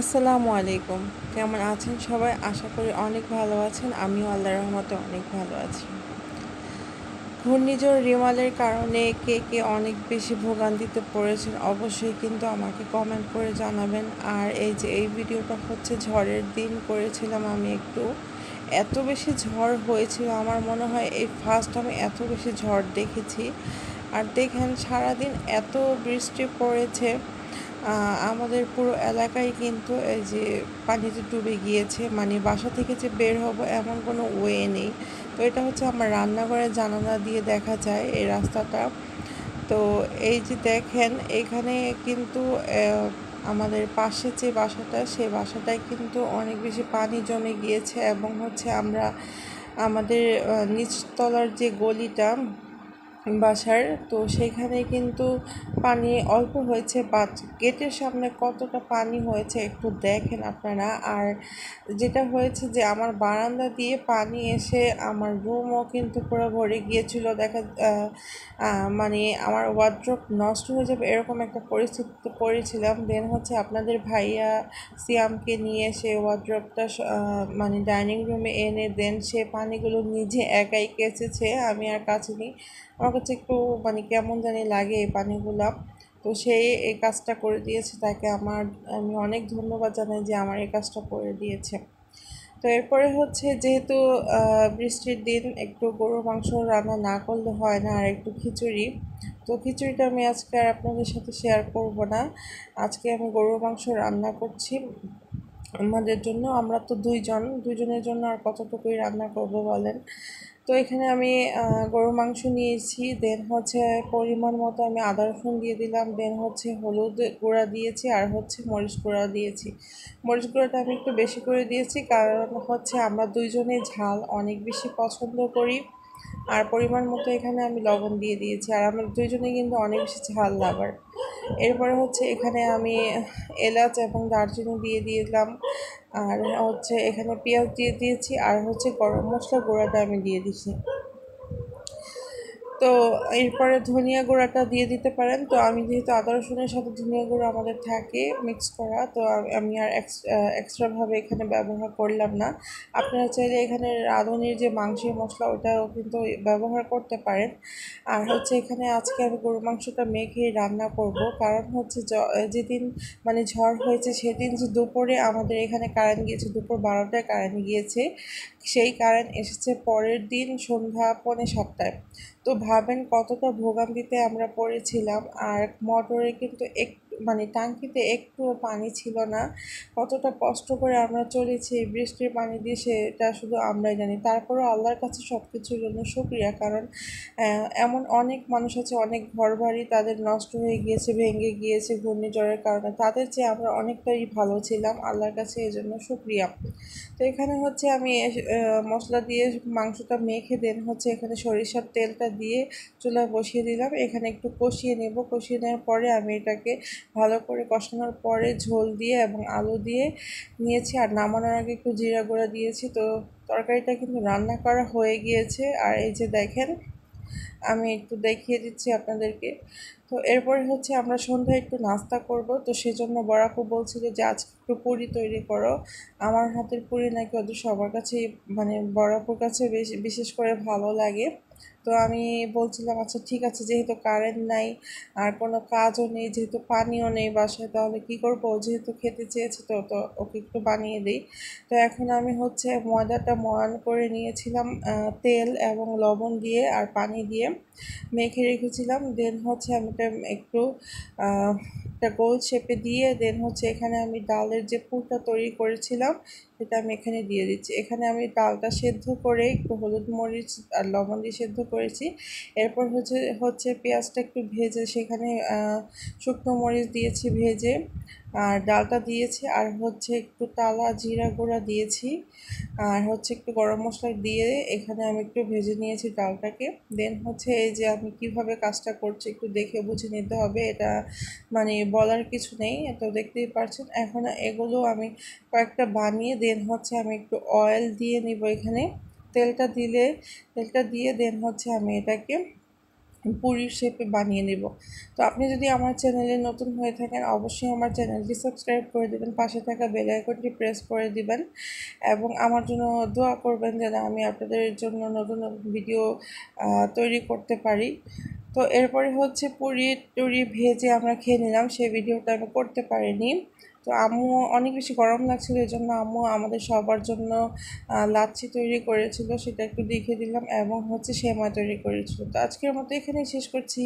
আসসালামু আলাইকুম। কেমন আছেন সবাই? আশা করি অনেক ভালো আছেন। আমিও আল্লাহ রহমতে অনেক ভালো আছি। ঘূর্ণিঝড় রিমালের কারণে কে কে অনেক বেশি ভোগান্তিতে পড়েছেন অবশ্যই কিন্তু আমাকে কমেন্ট করে জানাবেন। আর এই যে, এই ভিডিওটা হচ্ছে ঝড়ের দিন করেছিলাম আমি একটু। এত বেশি ঝড় হয়েছিল, আমার মনে হয় এই ফার্স্ট আমি এত বেশি ঝড় দেখেছি। আর দেখেন সারাদিন এত বৃষ্টি পড়েছে। আমাদের পুরো এলাকায় কিন্তু এই যে পানিতে ডুবে গিয়েছে মানে বাসা থেকে যে বের হব এমন কোনো ওয়ে নেই। তো এটা হচ্ছে আমার রান্নাঘরের জানালা দিয়ে দেখা যায় এই রাস্তাটা। তো এই যে দেখেন, এখানে কিন্তু আমাদের পাশে যে বাসাটা, সেই বাসাটায় কিন্তু অনেক বেশি পানি জমে গিয়েছে এবং হচ্ছে আমরা আমাদের নিচতলার যে গলিটা বাসার। তো সেখানে কিন্তু পানি অল্প হয়েছে বাট গেটের সামনে কতটা পানি হয়েছে একটু দেখেন আপনারা। আর যেটা হয়েছে যে আমার বারান্দা দিয়ে পানি এসে আমার রুমও কিন্তু পুরো ভরে গিয়েছিল। দেখা মানে আমার ওয়ার্ড্রপ নষ্ট হয়ে যাবে এরকম একটা পরিস্থিতিতে পড়েছিলাম। দেন হচ্ছে আপনাদের ভাইয়া সিয়ামকে নিয়ে সে ওয়ার্ড্রপটা মানে ডাইনিং রুমে এনে দেন সে পানিগুলো নিজে একাই কেচেছে। আমি আর কাছে নিই। আমার কাছে একটু মানে কেমন জানি লাগে এই পানিগুলা। তো সেই এই কাজটা করে দিয়েছে, তাকে আমার, আমি অনেক ধন্যবাদ জানাই যে আমার এই কাজটা করে দিয়েছে। তো এরপরে হচ্ছে যেহেতু বৃষ্টির দিন একটু গরুর মাংস রান্না না করলে হয় না, আর একটু খিচুড়ি। তো খিচুড়িটা আমি আজকে আর আপনাদের সাথে শেয়ার করব না। আজকে আমি গরুর মাংস রান্না করছি আমাদের জন্য। আমরা তো দুইজন, দুইজনের জন্য আর কতটুকুই রান্না করব বলেন? তো এখানে আমি গরুর মাংস নিয়েছি দেন হচ্ছে পরিমাণ মতো আমি আদা রসুন দিয়ে দিলাম দেন হচ্ছে হলুদ গুঁড়া দিয়েছি আর হচ্ছে মরিচ গুঁড়া দিয়েছি। মরিচ গুঁড়াটা আমি একটু বেশি করে দিয়েছি কারণ হচ্ছে আমরা দুইজনে ঝাল অনেক বেশি পছন্দ করি আর পরিমাণ মতো এখানে আমি লবণ দিয়ে দিয়েছি আর আমার দুইজনে কিন্তু অনেক বেশি ঝাল লাভার। এরপরে হচ্ছে এখানে আমি এলাচ এবং দারচিনি দিয়ে দিলাম। আর হচ্ছে এখানে পেঁয়াজ দিয়ে দিয়েছি আর হচ্ছে গরম মশলা গুঁড়াটা আমি দিয়ে দিছি তো এরপরে ধনিয়া গুঁড়াটা দিয়ে দিতে পারেন। তো আমি যেহেতু আদা, রসুনের সাথে ধনিয়া গুঁড়ো আমাদের থাকে মিক্স করা, তো আমি আর এক্সট্রাভাবে এখানে ব্যবহার করলাম না। আপনারা চাইলে এখানে রাঁধুনির যে মাংসের মশলা, ওটাও কিন্তু ব্যবহার করতে পারেন। আর হচ্ছে এখানে আজকে আমি গরু মাংসটা মেখে রান্না করব। কারণ হচ্ছে যেদিন মানে ঝড় হয়েছে, সেদিন যে দুপুরে আমাদের এখানে কারেন্ট গিয়েছে, দুপুর বারোটায় কারেন্ট গিয়েছে, সেই কারেন্ট এসেছে পরের দিন সন্ধ্যা পৌনে সাতটায়। তো ভাবেন কতটা ভোগান্তিতে আমরা পড়েছিলাম আর মোটরে কিন্তু এক মানে টাঙ্কিতে একটুও পানি ছিল না। কতটা কষ্ট করে আমরা চলেছি বৃষ্টির পানি দিয়ে সেটা শুধু আমরাই জানি। তারপরেও আল্লাহর কাছে সব কিছুর জন্য শুক্রিয়া। কারণ এমন অনেক মানুষ আছে, অনেক ঘর বাড়ি তাদের নষ্ট হয়ে গিয়েছে, ভেঙে গিয়েছে ঘূর্ণিঝড়ের কারণে। তাদের চেয়ে আমরা অনেকটাই ভালো ছিলাম, আল্লাহর কাছে এই জন্য শুক্রিয়া। তো এখানে হচ্ছে আমি মশলা দিয়ে মাংসটা মেখে দেন হচ্ছে এখানে সরিষার তেলটা দিয়ে চুলায় বসিয়ে দিলাম। এখানে একটু কষিয়ে নেব। কষিয়ে নেওয়ার পরে আমি এটাকে ভালো করে কষানোর পরে ঝোল দিয়ে এবং আলু দিয়ে নিয়েছি। আর নামানোর আগে একটু জিরা গুঁড়া দিয়েছি। তো তরকারিটা কিন্তু রান্না করা হয়ে গিয়েছে। আর এই যে দেখেন, আমি একটু দেখিয়ে দিচ্ছি আপনাদেরকে। তো এরপরে হচ্ছে আমরা সন্ধ্যায় একটু নাস্তা করব। তো সেজন্য বরাকু বলছিল যে, আজকে একটু পুরি তৈরি করো। আমার হাতের পুরি নাকি ওদের সবার কাছেই মানে বরাকুর কাছে বেশ, বিশেষ করে ভালো লাগে। তো আমি বলছিলাম আচ্ছা ঠিক আছে, যেহেতু কারেন্ট নাই, আর কোনো কাজও নেই, যেহেতু পানিও নেই বাসায়, তাহলে কী করব? যেহেতু খেতে চেয়েছে তো তো ওকে একটু বানিয়ে দিই। তো এখন আমি হচ্ছে ময়দাটা ময়ান করে নিয়েছিলাম তেল এবং লবণ দিয়ে আর পানি দিয়ে মেখে রেখেছিলাম। দেন হচ্ছে আমি একটু একটা গোল শেপে দিয়ে দেন হচ্ছে এখানে আমি ডালের যে পুরটা তৈরি করেছিলাম, সেটা আমি এখানে দিয়ে দিচ্ছি। এখানে আমি ডালটা সেদ্ধ করে একটু হলুদ মরিচ আর লবণ দিয়ে সেদ্ধ করেছি। এরপর হচ্ছে হচ্ছে পেঁয়াজটা একটু ভেজে, সেখানে শুকনো মরিচ দিয়েছি ভেজে। আর ডালটা দিয়েছি, আর হচ্ছে একটু তালা জিরা গুঁড়া দিয়েছি, আর হচ্ছে একটু গরম মশলা দিয়ে এখানে আমি একটু ভেজে নিয়েছি ডালটাকে। দেন হচ্ছে এই যে আমি কীভাবে কাজটা করছি একটু দেখে বুঝে নিতে হবে, এটা মানে বলার কিছু নেই, তো দেখতেই পারছেন। এখন এগুলো আমি কয়েকটা বানিয়ে দেন হচ্ছে আমি একটু অয়েল দিয়ে নিব এখানে। তেলটা দিলে, তেলটা দিয়ে দেন হচ্ছে আমি এটাকে পুরীর শেপে বানিয়ে নেব। তো আপনি যদি আমার চ্যানেলে নতুন হয়ে থাকেন, অবশ্যই আমার চ্যানেলটি সাবস্ক্রাইব করে দেবেন, পাশে থাকা বেল আইকনটি প্রেস করে দিবেন এবং আমার জন্য দোয়া করবেন যেন আমি আপনাদের জন্য নতুন নতুন ভিডিও তৈরি করতে পারি। তো এরপরে হচ্ছে পুরি টুরি ভেজে আমরা খেয়ে নিলাম, সেই ভিডিওটা আমি করতে পারিনি। তো আম্মু অনেক বেশি গরম লাগছিল, এই জন্য আম্মু আমাদের সবার জন্য লাচ্ছি তৈরি করেছিল, সেটা একটু দেখে দিলাম এবং হচ্ছে সেমা তৈরি করেছিল। তো আজকের মতো এখানেই শেষ করছি।